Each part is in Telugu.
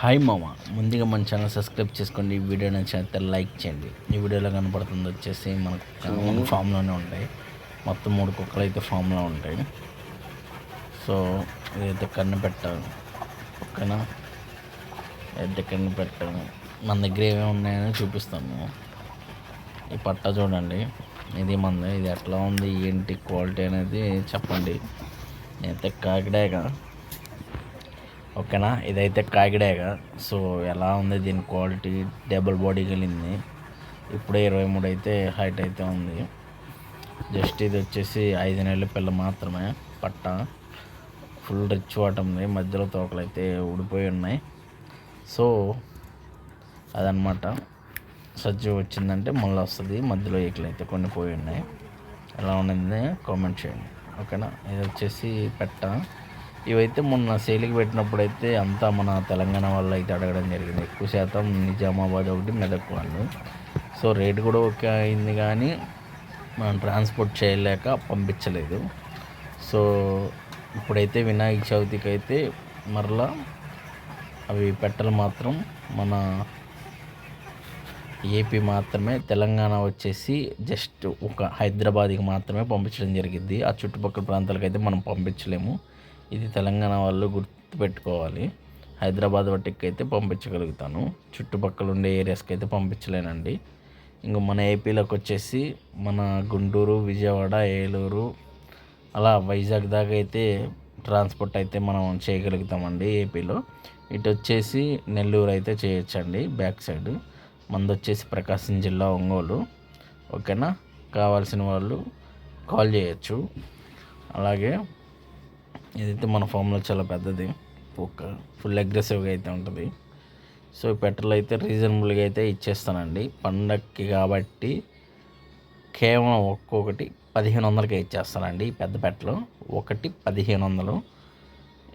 హాయ్ మామ. ముందుగా మన ఛానల్ సబ్స్క్రైబ్ చేసుకోండి. ఈ వీడియో నచ్చినట్లయితే లైక్ చేయండి. ఈ వీడియోలో కనపడుతుంది వచ్చేసి మనకు మన ఫామ్లోనే ఉంటాయి. మొత్తం మూడు కుక్కలు అయితే ఫామ్లో ఉంటాయి. సో ఇదైతే కన్ను పెట్టాను ఓకేనా అయితే కన్ను పెట్టాను మన దగ్గర ఏమేమి ఉన్నాయని చూపిస్తాను ఈ పట్ట చూడండి. ఇది మంది. ఇది ఎట్లా ఉంది? ఏంటి క్వాలిటీ అనేది చెప్పండి. నేనైతే కాకిడాగా ఓకేనా? ఇదైతే కాకిడాగా సో ఎలా ఉంది దీని క్వాలిటీ? డబుల్ బాడీ కలిగింది. ఇప్పుడే ఇరవై మూడు అయితే హైట్ అయితే ఉంది. జస్ట్ ఇది వచ్చేసి ఐదు నెలల పిల్ల మాత్రమే పట్ట. ఫుల్ రిచ్ వాటర్ ఉంది. మధ్యలో తోకలు అయితే ఊడిపోయి ఉన్నాయి. సో అదనమాట సజ్జు వచ్చిందంటే మళ్ళీ వస్తుంది. మధ్యలో ఈకలు అయితే కొన్ని పోయి ఉన్నాయి. ఎలా ఉన్నది? కామెంట్ చేయండి. ఓకేనా? ఇది వచ్చేసి పెట్ట. ఇవైతే మొన్న సేలికి పెట్టినప్పుడు అయితే అంతా మన తెలంగాణ వాళ్ళు అయితే అడగడం జరిగింది. ఎక్కువ శాతం నిజామాబాద్ ఒకటి మెదక్ వాళ్ళు. సో రేట్ కూడా ఓకే అయింది కానీ మనం ట్రాన్స్పోర్ట్ చేయలేక పంపించలేదు. సో ఇప్పుడైతే వినాయక చవితికి అయితే మరలా అవి పెట్టలు మాత్రం మన ఏపీ మాత్రమే తెలంగాణ వచ్చేసి జస్ట్ ఒక హైదరాబాద్కి మాత్రమే పంపించడం జరిగింది. ఆ చుట్టుపక్కల ప్రాంతాలకు అయితే మనం పంపించలేము. ఇది తెలంగాణ వాళ్ళు గుర్తుపెట్టుకోవాలి. హైదరాబాద్ వాటికి అయితే పంపించగలుగుతాను. చుట్టుపక్కల ఉండే ఏరియాస్కి అయితే పంపించలేనండి. ఇంక మన ఏపీలోకి వచ్చేసి మన గుంటూరు విజయవాడ ఏలూరు అలా వైజాగ్ దాకా అయితే ట్రాన్స్పోర్ట్ అయితే మనం చేయగలుగుతామండి ఏపీలో. ఇటు వచ్చేసి నెల్లూరు అయితే చేయొచ్చండి బ్యాక్ సైడ్. మంది వచ్చేసి ప్రకాశం జిల్లా ఒంగోలు. ఓకేనా? కావాల్సిన వాళ్ళు కాల్ చేయొచ్చు. అలాగే ఇదైతే మన ఫామ్లో చాలా పెద్దది. కుక్క ఫుల్ అగ్రెసివ్గా అయితే ఉంటుంది. సో పెట్రోల్ అయితే రీజనబుల్గా అయితే ఇచ్చేస్తానండి. పండక్కి కాబట్టి కేవలం ఒక్కొక్కటి పదిహేను వందలకే ఇచ్చేస్తానండి పెద్ద పెట్టలు ఒకటి పదిహేను వందలు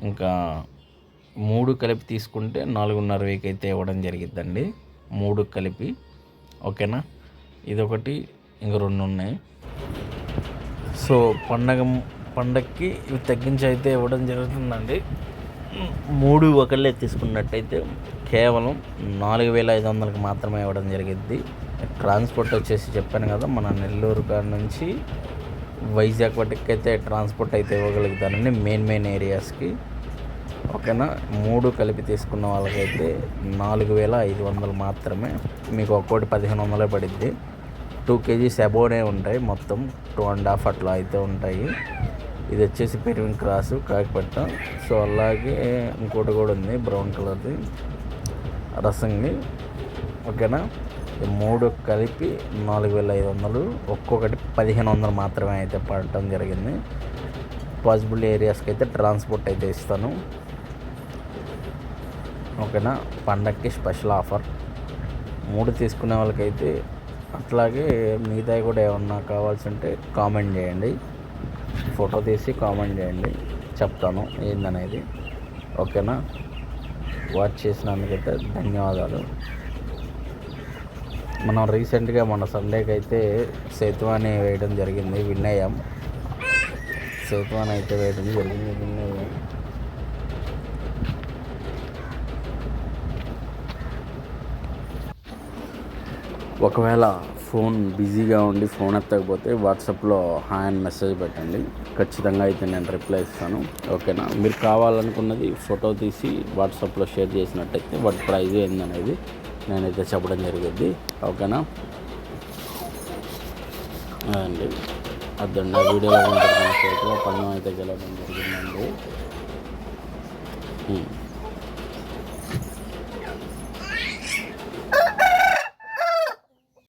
ఇంకా మూడు కలిపి తీసుకుంటే నాలుగున్నర వేకి అయితే ఇవ్వడం జరిగిద్దండి. మూడు కలిపి. ఓకేనా? ఇదొకటి ఇంక రెండు ఉన్నాయి సో పండగ పండక్కి ఇవి తగ్గించి అయితే ఇవ్వడం జరుగుతుందండి. మూడు ఒకళ్ళే తీసుకున్నట్టయితే కేవలం నాలుగు వేల ఐదు వందలకు మాత్రమే ఇవ్వడం జరిగింది ట్రాన్స్పోర్ట్ వచ్చేసి చెప్పాను కదా మన నెల్లూరు కాడ నుంచి వైజాగ్ వాటికి అయితే ట్రాన్స్పోర్ట్ అయితే ఇవ్వగలుగుతానండి మెయిన్ మెయిన్ ఏరియాస్కి. ఓకేనా? మూడు కలిపి తీసుకున్న వాళ్ళకైతే నాలుగు వేల ఐదు వందలు మాత్రమే. మీకు ఒక్కోటి పదిహేను వందలే పడిద్ది. టూ కేజీస్ అబోనే ఉంటాయి మొత్తం టూ అండ్ హాఫ్ అట్లా అయితే ఉంటాయి. ఇది వచ్చేసి పెరివిన్ క్రాసు కాకిపట్ట. సో అలాగే ఇంకోటి కూడా ఉంది బ్రౌన్ కలర్ది. రసంగి ఓకేనా? ఈ మూడు కలిపి నాలుగు వేల ఐదు వందలు ఒక్కొక్కటి పదిహేను వందలు మాత్రమే అయితే పడటం జరిగింది. పాసిబుల్ ఏరియాస్కి అయితే ట్రాన్స్పోర్ట్ అయితే ఇస్తాను. ఓకేనా? పండక్కి స్పెషల్ ఆఫర్. మూడు తీసుకునే వాళ్ళకైతే అట్లాగే మిగతాయి కూడా ఏమన్నా కావాల్సి ఉంటే కామెంట్ చేయండి. ఫోటో తీసి కామెంట్ చేయండి. చెప్తాను ఏందనేది. ఓకేనా? వాచ్ చేసినందుకైతే ధన్యవాదాలు. మనం రీసెంట్గా మన సండేకి అయితే సేతువాని వేయడం జరిగింది. విన్ అయ్యాం సేతువాని అయితే వేయడం జరిగింది. విన్ అయ్యాం ఒకవేళ ఫోన్ బిజీగా ఉండి ఫోన్ ఎత్తకపోతే వాట్సాప్లో హాయ్ అని మెసేజ్ పెట్టండి. ఖచ్చితంగా అయితే నేను రిప్లై ఇస్తాను. ఓకేనా? మీరు కావాలనుకున్నది ఫోటో తీసి వాట్సాప్లో షేర్ చేసినట్టయితే వాటి ప్రైజ్ ఏందనేది నేనైతే చెప్పడం జరిగింది. ఓకేనా? అండి. అదండి. ఆ వీడియోలో అయితే గెలవడం జరిగిందండి.